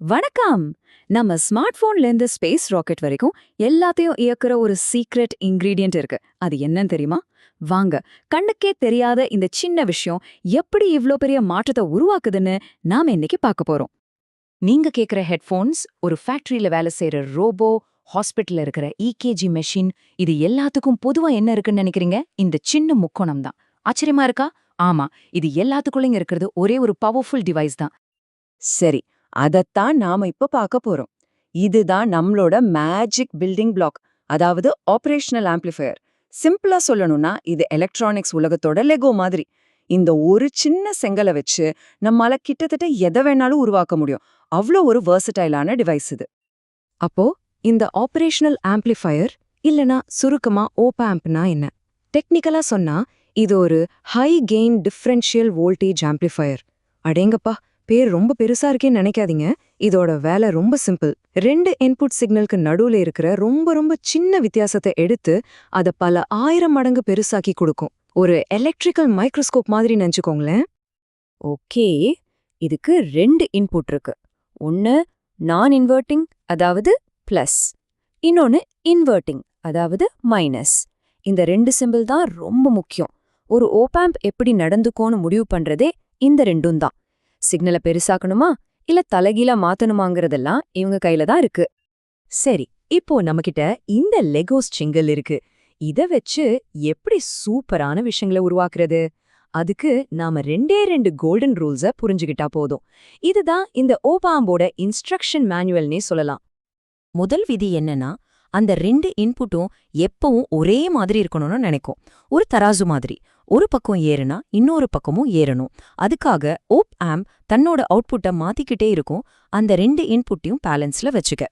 வணக்கம். நம்ம smart போன்லேருந்து space rocket வரைக்கும் எல்லாத்தையும் இயக்குற ஒரு சீக்ரெட் இன்க்ரீடியன்ட் இருக்கு. அது என்னன்னு தெரியுமா? வாங்க கண்ணுக்கே தெரியாத இந்த சின்ன விஷயம் எப்படி இவ்ளோ பெரிய மாற்றத்தை உருவாக்குதுன்னு நாம இன்னைக்கு பார்க்க போறோம். நீங்க கேக்குற ஹெட்ஃபோன்ஸ் ஒரு ஃபேக்டரியில வேலை செய்யற ரோபோ ஹாஸ்பிட்டல் இருக்கிற இகேஜி மெஷின் இது எல்லாத்துக்கும் பொதுவா என்ன இருக்குன்னு நினைக்கிறீங்க? இந்த சின்ன முக்கோணம் தான். ஆச்சரியமா இருக்கா? ஆமா இது எல்லாத்துக்குள்ளயும் இருக்கிறது ஒரே ஒரு பவர்ஃபுல் டிவைஸ் தான். சரி அதத்தான் நாம இப்ப பார்க்க போறோம். இதுதான் நம்மளோட மேஜிக் பில்டிங் பிளாக் அதாவது ஆபரேஷனல் ஆம்ப்ளிஃபையர் சிம்பிளா சொல்லணும்னா இது எலக்ட்ரானிக்ஸ் உலகத்தோட லெகோ மாதிரி. இந்த ஒரு சின்ன செங்கலை வச்சு நம்மால கிட்டத்தட்ட எதை வேணாலும் உருவாக்க முடியும். அவ்வளோ ஒரு வெர்சடைலான டிவைஸ் இது. அப்போ இந்த ஆபரேஷனல் ஆம்ப்ளிஃபையர் இல்லனா சுருக்கமா ஓபாம்ப்னா என்ன? டெக்னிக்கலா சொன்னா இது ஒரு high gain differential voltage amplifier அடேங்கப்பா பேர் ரொம்ப பெருசா இருக்கேன்னு நினைக்காதீங்க. இதோட வேலை ரொம்ப சிம்பிள். ரெண்டு இன்புட் சிக்னலுக்கு நடுவுல இருக்கிற ரொம்ப ரொம்ப சின்ன வித்தியாசத்தை எடுத்து அத பல ஆயிரம் மடங்கு பெருசாக்கி கொடுக்கும். ஒரு எலக்ட்ரிக்கல் மைக்ரோஸ்கோப் மாதிரி நினைச்சுக்கோங்களேன். ஓகே இதுக்கு ரெண்டு இன்புட் இருக்கு. ஒன்னு நான் இன்வெர்ட்டிங் அதாவது பிளஸ் இன்னொன்னு இன்வெர்ட்டிங் அதாவது மைனஸ் இந்த ரெண்டு சிம்பிள் தான் ரொம்ப முக்கியம். ஒரு ஓபாம்ப் எப்படி நடந்துக்கோன்னு முடிவு பண்றதே இந்த ரெண்டும் தான். சிக்னலை பெருசாக்கணுமா? இல்ல தலைகீழா மாத்தணுமாங்கிறதெல்லாம் இவங்க கையில தான் இருக்கு. சரி இப்போ நம்மகிட்ட இந்த லெகோஸ் சிங்கல் இருக்கு. இத வச்சு எப்படி சூப்பரான விஷயங்களை உருவாக்குறது? அதுக்கு நாம ரெண்டே ரெண்டு கோல்டன் ரூல்ஸ புரிஞ்சுகிட்டா போதும். இதுதான் இந்த ஓபாம்போட இன்ஸ்ட்ரக்ஷன் மேனுவல்னே சொல்லலாம். முதல் விதி என்னன்னா அந்த ரெண்டு இன்புட்டும் எப்பவும் ஒரே மாதிரி இருக்கணும்னு நினைக்கும். ஒரு தராசு மாதிரி. ஒரு பக்கம் ஏறுனா இன்னொரு பக்கமும் ஏறணும். அதுக்காக ஓப் ஆம் தன்னோட அவுட்புட்டை மாத்திக்கிட்டே இருக்கும். அந்த ரெண்டு இன்புட்டையும் பேலன்ஸ்ல வச்சுக்க.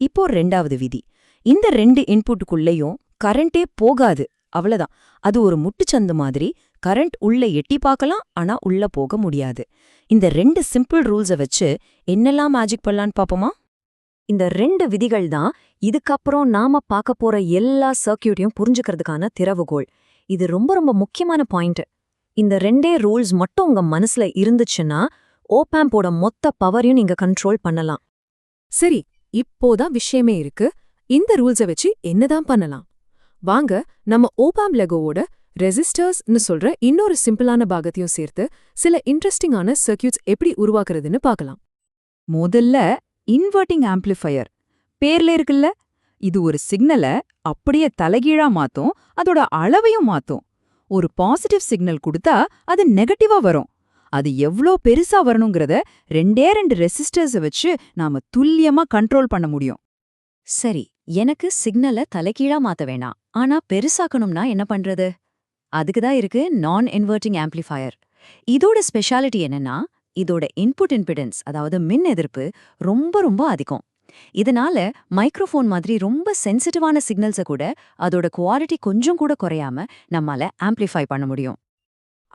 இப்போ ரெண்டாவது விதி. இந்த ரெண்டு இன்புட்டுக்குள்ளேயும் கரண்டே போகாது. அவ்வளவுதான். அது ஒரு முட்டுச்சந்து மாதிரி கரண்ட் உள்ள எட்டி பார்க்கலாம் ஆனா உள்ள போக முடியாது. இந்த ரெண்டு சிம்பிள் ரூல்ஸ வச்சு என்னெல்லாம் மேஜிக் பண்ணலான்னு பாப்போமா இந்த ரெண்டு விதிகள் தான் இதுக்கப்புறம் நாம பார்க்க போற எல்லா சர்க்கியூட்டையும் புரிஞ்சுக்கிறதுக்கான திறவுகோள். இது ரொம்ப ரொம்ப முக்கியமான பாயிண்ட் இந்த ரெண்டே ரூல்ஸ் மட்டும் உங்க மனசுல இருந்துச்சுன்னா ஓபாம்போட மொத்த பவரையும் நீங்க கண்ட்ரோல் பண்ணலாம். சரி இப்போதான் விஷயமே இருக்கு. இந்த ரூல்ஸ வச்சு என்னதான் பண்ணலாம்? வாங்க நம்ம ஓபாம் லெகோவோட ரெசிஸ்டர்ஸ்னு சொல்ற இன்னொரு சிம்பிளான பாகத்தையும் சேர்த்து சில இன்ட்ரெஸ்டிங்கான சர்க்கியூட்ஸ் எப்படி உருவாக்குறதுன்னு பார்க்கலாம். முதல்ல இன்வெர்ட்டிங் ஆம்ப்ளிஃபையர். பேர்ல இருக்குல்ல? இது ஒரு சிக்னலை அப்படியே தலைகீழா மாத்தும் அதோட அளவையும் மாத்தும். ஒரு பாசிட்டிவ் சிக்னல் கொடுத்தா அது நெகட்டிவா வரும். அது எவ்ளோ பெருசா வரணுங்கிறத ரெண்டே ரெண்டு ரெசிஸ்டர்ஸ வச்சு நாம துல்லியமா கண்ட்ரோல் பண்ண முடியும். சரி எனக்கு சிக்னலை தலைகீழா மாத்த வேணாம். ஆனா பெருசாக்கணும்னா என்ன பண்றது? அதுக்கு தான் இருக்கு நான் இன்வெர்ட்டிங் ஆம்ப்ளிஃபயர் இதோட ஸ்பெஷாலிட்டி என்னன்னா இதோட இன்புட் இம்பிடன்ஸ் அதாவது மின் எதிர்ப்பு ரொம்ப ரொம்ப அதிகம். இதனால மைக்ரோஃபோன் மாதிரி ரொம்ப சென்சிட்டிவான சிக்னல்ஸை கூட அதோட குவாலிட்டி கொஞ்சம் கூட குறையாம நம்மால ஆம்ப்ளிஃபை பண்ண முடியும்.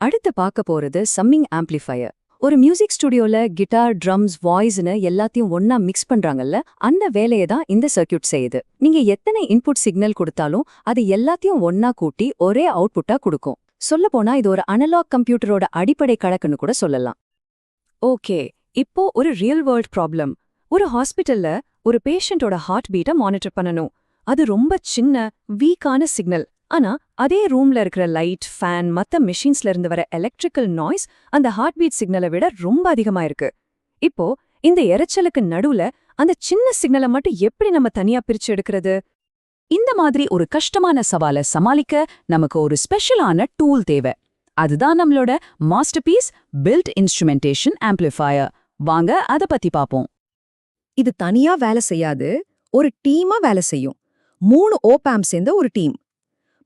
அடுத்து பார்க்க போறது சம்மிங் ஆம்ப்ளிஃபையர் ஒரு மியூசிக் ஸ்டுடியோல கிட்டார் ட்ரம்ஸ் வாய்ஸ்னு எல்லாத்தையும் ஒன்னா மிக்ஸ் பண்றாங்கல்ல அந்த வேலையை தான் இந்த சர்க்கியூட் செய்யுது. நீங்க எத்தனை இன்புட் சிக்னல் கொடுத்தாலும் அது எல்லாத்தையும் ஒன்னா கூட்டி ஒரே அவுட்புட்டா கொடுக்கும். சொல்லப்போனா இது ஒரு அனலாக் கம்ப்யூட்டரோட அடிப்படை கணக்குன்னு கூட சொல்லலாம். ஓகே இப்போ ஒரு ரியல் வேர்ல்ட் ப்ராப்ளம் ஒரு ஹாஸ்பிட்டல்ல ஒரு பேஷண்டோட ஹார்ட் பீட்டை மானிட்டர் பண்ணணும். அது ரொம்ப சின்ன வீக்கான சிக்னல் ஆனா அதே ரூம்ல இருக்கிற லைட் ஃபேன் மத்த மெஷின்ஸ்ல இருந்து வர எலக்ட்ரிக்கல் நாய்ஸ் அந்த ஹார்ட் பீட் சிக்னலை விட ரொம்ப அதிகமா இருக்கு. இப்போ இந்த இரைச்சலுக்கு நடுவுல அந்த சின்ன சிக்னலை மட்டும் எப்படி நம்ம தனியா பிரிச்சு எடுக்கிறது? இந்த மாதிரி ஒரு கஷ்டமான சவாலை சமாளிக்க நமக்கு ஒரு ஸ்பெஷலான டூல் தேவை. அதுதான் நம்மளோட மாஸ்டர்பீஸ் பில்ட் இன்ஸ்ட்ருமெண்டேஷன் ஆம்பிளிஃபயர். வாங்க அத பத்தி பாப்போம். இது தனியா வேலை செய்யாது ஒரு டீமா வேலை செய்யும். மூணு ஓபாம்ப் சேர்ந்த ஒரு டீம்.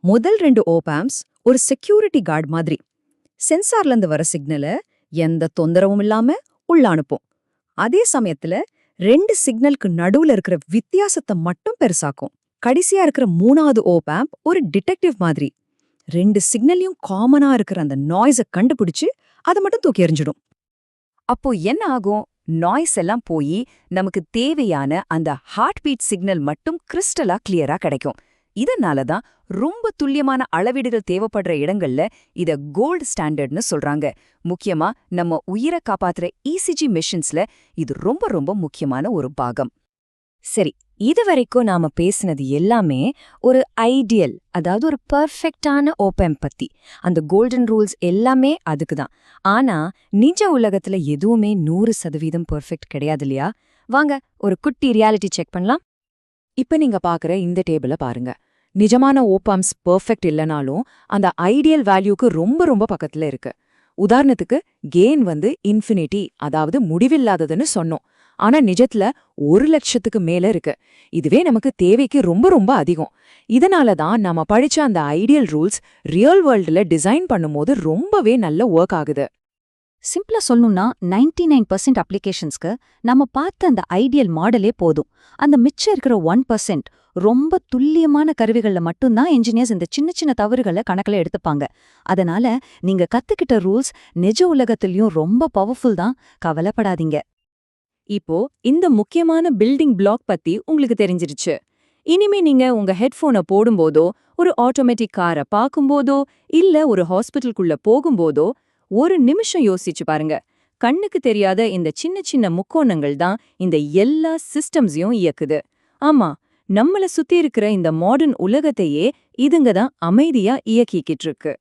முதல் ரெண்டு ஓபாம்ப்ஸ் ஒரு செக்யூரிட்டி கார்டு மாதிரி. சென்சார்ல இருந்து வர சிக்னலை எந்த தொந்தரவும் இல்லாம உள்ள அனுப்பும். அதே சமயத்துல ரெண்டு சிக்னலுக்கு நடுவுல இருக்கிற வித்தியாசத்தை மட்டும் பெருசாக்கும். கடைசியா இருக்கிற மூணாவது ஓபாம்ப் ஒரு டிடெக்டிவ் மாதிரி. ரெண்டு சிக்னல்லையும் காமனா இருக்கிற அந்த நாய்ஸை கண்டுபிடிச்சு அதை மட்டும் தூக்கி எறிஞ்சிடும். அப்போ என்ன ஆகும்? நாய்ஸ் எல்லாம் போய் நமக்கு தேவையான அந்த ஹார்ட் பீட் சிக்னல் மட்டும் கிறிஸ்டலா கிளியரா கிடைக்கும். இதனால தான் ரொம்ப துல்லியமான அளவீடுகள் தேவைப்படுற இடங்கள்ல இத கோல்ட் ஸ்டாண்டர்ட்னு சொல்றாங்க. முக்கியமா நம்ம உயிரை காப்பாத்துற இசிஜி மிஷின்ஸ்ல இது ரொம்ப ரொம்ப முக்கியமான ஒரு பாகம். சரி இதுவரைக்கும் நாம பேசினது எல்லாமே ஒரு ஐடியல் அதாவது ஒரு பர்ஃபெக்டான ஓபம் பத்தி. அந்த கோல்டன் ரூல்ஸ் எல்லாமே அதுக்கு தான் ஆனா நிஜ உலகத்துல எதுவுமே நூறு சதவீதம் பெர்ஃபெக்ட் கிடையாது இல்லையா? வாங்க ஒரு குட்டி ரியாலிட்டி செக் பண்ணலாம். இப்ப நீங்க பாக்குற இந்த டேபிள பாருங்க. நிஜமான ஓப்பம்ஸ் பெர்ஃபெக்ட் இல்லனாலும் அந்த ஐடியல் வேல்யூக்கு ரொம்ப ரொம்ப பக்கத்துல இருக்கு. உதாரணத்துக்கு கெயின் வந்து இன்ஃபினிட்டி அதாவது முடிவில்லாததுன்னு சொன்னோம். ஆனா நிஜத்துல ஒரு லட்சத்துக்கு மேல இருக்கு. இதுவே நமக்கு தேவைக்கு ரொம்ப ரொம்ப அதிகம். இதனால தான் நாம படிச்ச அந்த ஐடியல் ரூல்ஸ் ரியல் வேர்ல்டுல டிசைன் பண்ணும்போது ரொம்பவே நல்ல ஒர்க் ஆகுது. சிம்பிளா சொல்லணும்னா 99% நைன் பர்சன்ட் அப்ளிகேஷன்ஸ்க்கு நம்ம பார்த்த அந்த ஐடியல் மாடலே போதும். அந்த மிச்சம் இருக்கிற ஒன் பர்சன்ட் ரொம்ப துல்லியமான கருவிகள்ல மட்டும்தான் இன்ஜினியர்ஸ் இந்த சின்ன சின்ன தவறுகளை கணக்குல எடுத்துப்பாங்க. அதனால நீங்க கத்துக்கிட்ட ரூல்ஸ் நிஜ உலகத்திலையும் ரொம்ப பவர்ஃபுல் தான். கவலைப்படாதீங்க. இப்போ இந்த முக்கியமான பில்டிங் பிளாக் பத்தி உங்களுக்கு தெரிஞ்சிருச்சு. இனிமே நீங்க உங்க ஹெட்ஃபோனை போடும்போதோ ஒரு ஆட்டோமேட்டிக் காரை பார்க்கும்போதோ இல்ல ஒரு ஹாஸ்பிட்டலுக்குள்ள போகும்போதோ ஒரு நிமிஷம் யோசிச்சு பாருங்க. கண்ணுக்கு தெரியாத இந்த சின்ன சின்ன முக்கோணங்கள் தான் இந்த எல்லா சிஸ்டம்ஸையும் இயக்குது. ஆமா நம்மள சுத்தி இருக்கிற இந்த மாடர்ன் உலகத்தையே இதுங்க தான் அமைதியா இயக்கிக்கிட்டு இருக்கு.